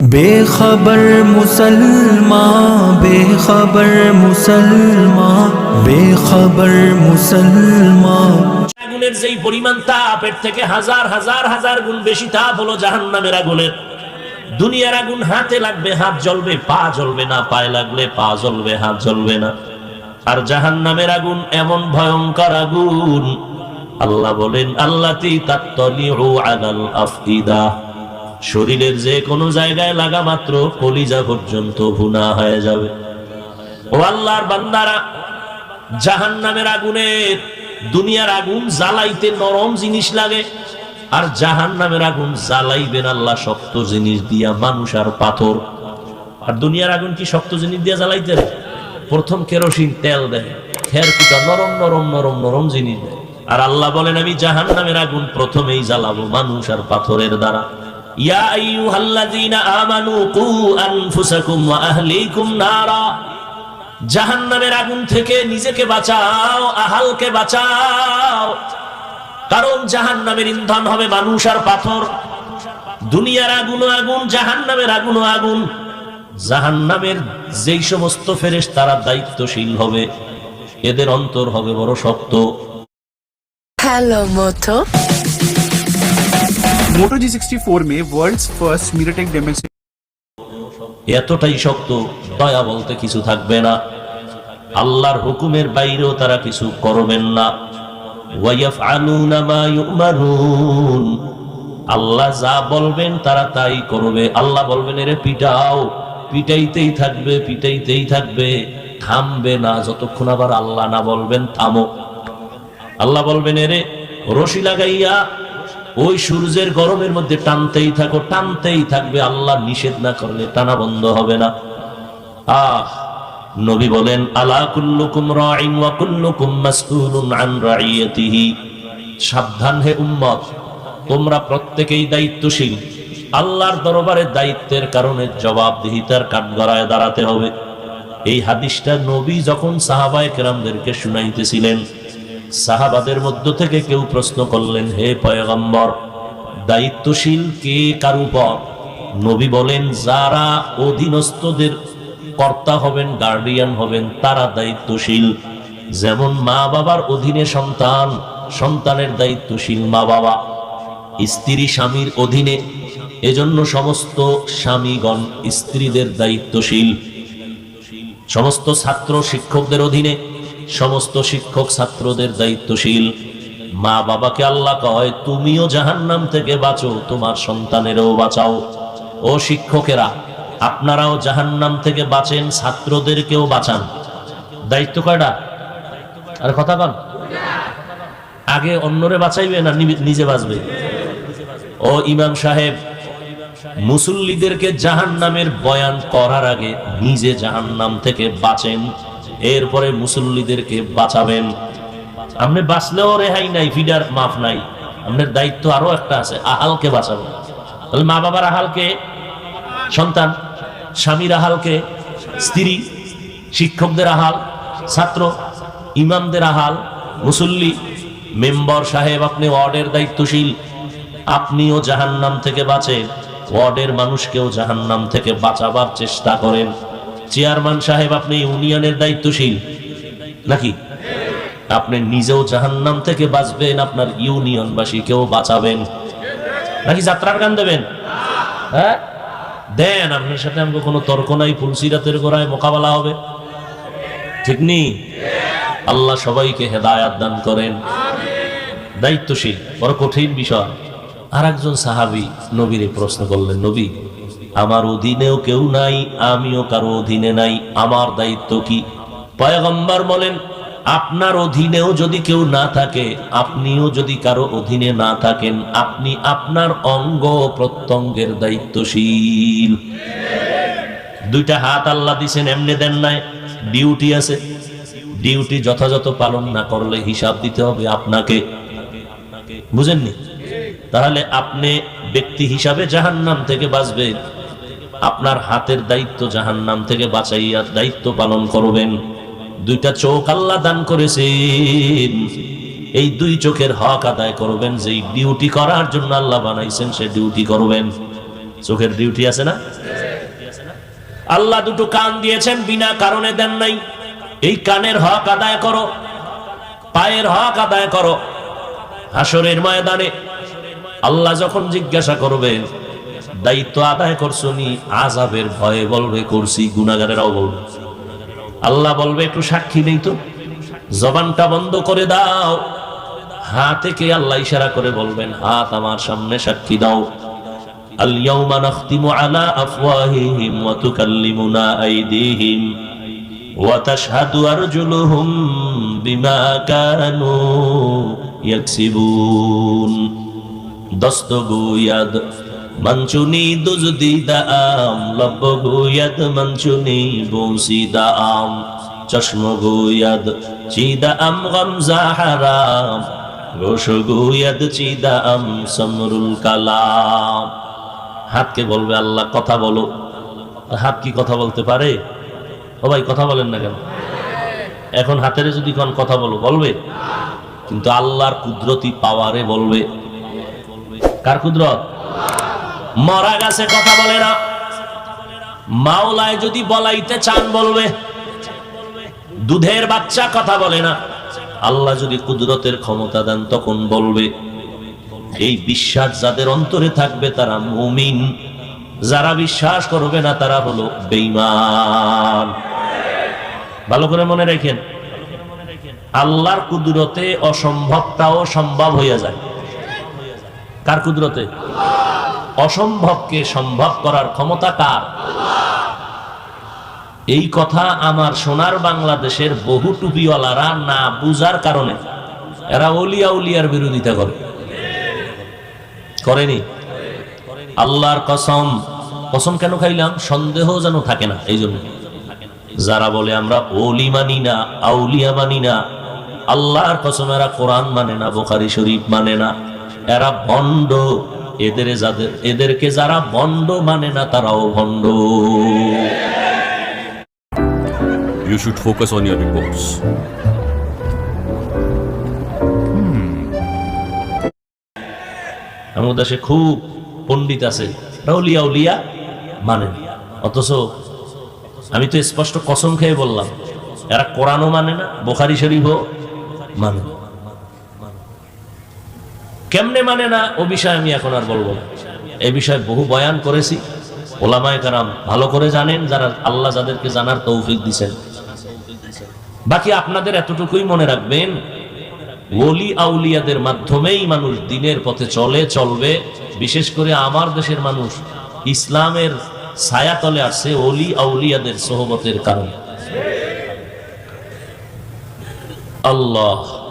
বেখবর মুসলমান বেখবর মুসলমান বেখবর মুসলমান। আগুনের যেই পরিমাণ তাপ, এর থেকে হাজার হাজার হাজার গুণ বেশি তাপ হলো জাহান্নামের আগুনের দুনিয়ার আগুন হাতে লাগবে, হাত জ্বলবে, পা জ্বলবে না, পায়ে লাগলে পা জ্বলবে, হাত জ্বলবে না। আর জাহান্নামের আগুন এমন ভয়ঙ্কর আগুন, আল্লাহ বলেন, আল্লাতি তাত্তলিউ আলাল আফইদা। শরীরের যে কোনো জায়গায় লাগা মাত্র কলিজা পর্যন্ত ভুনা হয়ে যাবে। ও আল্লাহর বান্দারা জাহান নামের আগুনের দুনিয়ার আগুন জ্বালাইতে নরম জিনিস লাগে, আর জাহান নামের আগুন জ্বালাইবেন আল্লাহ শক্ত জিনিস দিয়া, মানুষ আর পাথর। আর দুনিয়ার আগুন কি শক্ত জিনিস দিয়া জ্বালাইতে প্রথম কেরোসিন তেল দেয়, খের কুটা নরম নরম নরম নরম জিনিস দেয়। আর আল্লাহ বলেন, আমি জাহান নামের আগুন প্রথমেই জ্বালাবো মানুষ আর পাথরের দ্বারা। ইয়া আইয়ুহাল্লাযীনা আমানু কু আনফুসাকুম ওয়া আহলিকুম নারা। জাহান্নামের আগুন থেকে নিজেকে বাঁচাও, আহালকে বাঁচাও। কারণ জাহান্নামের ইন্ধন হবে মানুষ আর পাথর। দুনিয়ার আগুন আগুন, জাহান্নামের আগুন আগুন। জাহান্নামের যেই সমস্ত ফেরেশ তারা দায়িত্বশীল হবে। এদের অন্তর হবে বড় শক্ত। Moto G sixty four may world's first মিরাটেক এতটাই শক্ত, দয়া বলতে কিছু থাকবে না। আল্লাহর হুকুমের বাইরেও তারা কিছু করবেন না। আল্লাহ যা বলবেন তারা তাই করবে। আল্লাহ বলবেন, এরে পিটাও। পিটাইতেই থাকবে পিটাইতেই থাকবে। থামবে না, যতক্ষণ আবার আল্লাহ না বলবেন, থামো। আল্লাহ বলবেন, এরে রশি লাগাইয়া ওই সূর্যের গরমের মধ্যে টানতেই থাকো, টানতেই থাকবে। আল্লাহ নিষেধ না করলে টানা বন্ধ হবে না। আহ, নবী বলেন, আলা কুল্লুকুম রাইন ওয়া কুল্লুকুম মাসউলুন আন রাইয়াতিহি। সাবধান হে উম্মত, তোমরা প্রত্যেকেই দায়িত্বশীল। আল্লাহর দরবারে দায়িত্বের কারণে জবাবদিহিতার কাঠগড়ায় দাঁড়াতে হবে। এই হাদিসটা নবী যখন সাহাবায়ে কেরামদেরকে শুনাইতেছিলেন সাহাবাদের মধ্য থেকে কেউ প্রশ্ন করলেন, হে পয়গম্বর, দায়িত্বশীল কে কার উপর? নবী বলেন, যারা অধীনস্থদের কর্তা হবেন গার্ডিয়ান হবেন, তারা দায়িত্বশীল। যেমন মা বাবার অধীনে সন্তান, সন্তানের দায়িত্বশীল মা বাবা স্ত্রী স্বামীর অধীনে, এজন্য সমস্ত স্বামীগণ স্ত্রীদের দায়িত্বশীল। সমস্ত ছাত্র শিক্ষকদের অধীনে সমস্ত শিক্ষক ছাত্রদের দায়িত্বশীল। মা বাবাকে আল্লাহ কয়, তুমিও জাহান্নাম থেকে বাঁচো, তোমার সন্তানেরও বাঁচাও। ও শিক্ষকেরা, আপনারাও জাহান্নাম থেকে বাঁচেন, ছাত্রদেরকেও বাঁচান। দায়িত্ব কয়টা? আর কথা কন। আগে অন্যরে বাঁচাইবে না নিজে বাঁচবে? ও ইমাম সাহেব, মুসল্লিদেরকে জাহান নামের বয়ান করার আগে নিজে জাহান নাম থেকে বাঁচেন। এরপরে মুসল্লিদেরকে বাঁচাবেন। আপনি বাঁচলেও রেহাই নাই, ফিডার মাফ নাই। আপনার দায়িত্ব আরও একটা আছে, আহালকে বাঁচাবেন তাহলে মা বাবার আহালকে, সন্তান, স্বামীর আহালকে, স্ত্রী, শিক্ষকদের আহাল, ছাত্র, ইমামদের আহাল, মুসল্লি, মেম্বার সাহেব, আপনি ওয়ার্ডের দায়িত্বশীল। আপনিও জাহান্নাম থেকে বাঁচেন, ওয়ার্ডের মানুষকেও জাহান্নাম থেকে বাঁচাবার চেষ্টা করেন। চেয়ারম্যান সাহেব, আপনি ইউনিয়নের দায়িত্বশীল। নাকি? আপনি নিজেও জাহান্নাম থেকে বাঁচবেন, আপনার ইউনিয়নবাসীকেও বাঁচাবেন। নাকি যাত্রার গান দেবেন? হ্যাঁ? দেন, আপনার সাথে আমাকে কোনো তর্ক নাই, ফুলসিরাতের গোড়ায় মোকাবেলা হবে। ঠিক নেই আল্লাহ সবাইকে হেদায়াত দান করেন। দায়িত্বশীল, বড় কঠিন বিষয়। আর একজন সাহাবি নবীর প্রশ্ন করলেন, নবী আমার অধীনেও কেউ নাই, আমিও কারও অধীনে নাই, আমার দায়িত্ব কি? পয়গম্বর বলেন, আপনার অধীনেও যদি কেউ না থাকে, আপনিও যদি কারও অধীনে না থাকেন, আপনি আপনার অঙ্গ প্রত্যঙ্গের দায়িত্বশীল। দুইটা হাত আল্লাহ দিছেন, এমনি দেন নাই, ডিউটি আছে। ডিউটি যথাযথ পালন না করলে হিসাব দিতে হবে আপনাকে। বুঝেননি? তাহলে আপনি ব্যক্তি হিসাবে জাহান্নাম থেকে বাঁচবেন। আপনার হাতের দায়িত্ব জাহান্নাম থেকে বাঁচাইয়া দায়িত্ব পালন করবেন। দুইটা চোখ আল্লাহ দান করেছেন। এই দুই চোখের হক আদায় করবেন, যেই ডিউটি করার জন্য আল্লাহ বানাইছেন, সে ডিউটি করবেন। চোখের ডিউটি আছে না? আল্লাহ দুটো কান দিয়েছেন, বিনা কারণে দেন নাই। এই কানের হক আদায় করো, পায়ের হক আদায় করো। হাসরের ময়দানে আল্লাহ যখন জিজ্ঞাসা করবেন দায়িত্ব আদায় করছো নি আজাবের ভয়ে বলবে করছি গুনাগারেরাও বলবে আল্লাহ বলবে একটু সাক্ষী নেই তো জবানটা বন্ধ করে দাও হাত থেকে আল্লাহ ইশারা করে বলবেন হাত আমার সামনে সাক্ষী দাও اليوم نختم على أفواههم وتكلمنا أيديهم وتشهد أرجلهم بما كانوا يكسبون দস্ত গুয়াদ মঞ্চুনি দুজদি দাম লব্ব গুয়াদ মঞ্চুনি বৌসি দাম চশম গুয়াদ চিদা আম, গমজা হারাম গোশ গুয়াদ চিদা আম, সমরুল কালাম। হাতকে বলবে, আল্লাহ, কথা বলো। হাত কি কথা বলতে পারে? ও ভাই, কথা বলেন না কেন? এখন হাতের যদি কোন কথা বলো, বলবে? কিন্তু আল্লাহর কুদরতি পাওয়ারে বলবে। কার কুদরত? মরা গাছে কথা বলে না। মাওলায় যদি বলাইতে চান বলবে। দুধের বাচ্চা কথা বলে না। আল্লাহ যদি কুদরতের ক্ষমতা দেন তখন বলবে, এই বিশ্বাস যাদের অন্তরে থাকবে তারা মুমিন। যারা বিশ্বাস করবে না তারা হলো বেঈমান। ভালো করে মনে রাখেন, আল্লাহর কুদরতে অসম্ভবটাও সম্ভব হইয়া যায়। কার কুদরতে? অসম্ভবকে সম্ভব করার ক্ষমতা কার? এই কথা আমার সোনার বাংলাদেশের বহু টুপিওয়ালারা না বুঝার কারণে এরা অলিয়া উলিয়ার বিরোধিতা করে। করেনি? আল্লাহর কসম কসম কেন খাইলাম? সন্দেহ যেন থাকে না, এই জন্য। যারা বলে আমরা ওলি মানি না, আউলিয়া মানি না, আল্লাহর কসম এরা কোরআন মানে না, বোখারি শরীফ মানে না, এরা ভণ্ড। এদের যাদের এদেরকে যারা ভণ্ড মানে না তারাও ভণ্ড You should focus on your reports. আমার দেশে খুব পণ্ডিত আছে রাউলিয়া উলিয়া মানেন অথচ আমি তো স্পষ্ট কসম খেয়ে বললাম এরা কোরআনও মানে না বোখারি শরীফও মানে না। কেমনে মানে না, ও বিষয়ে আমি এখন আর বলব না। এই বিষয়ে বহু বয়ান করেছি। ওলামায় কারাম ভালো করে জানেন, যারা আল্লাহ যাদেরকে জানার তৌফিক দিছেন। বাকি আপনাদের এতটুকুই মনে রাখবেন, ওলি আউলিয়াদের মাধ্যমেই মানুষ দিনের পথে চলে, চলবে। বিশেষ করে আমার দেশের মানুষ, ইসলামের ছায়া তলে আসছে ওলি আউলিয়াদের সোহবতের কারণে। আল্লাহ।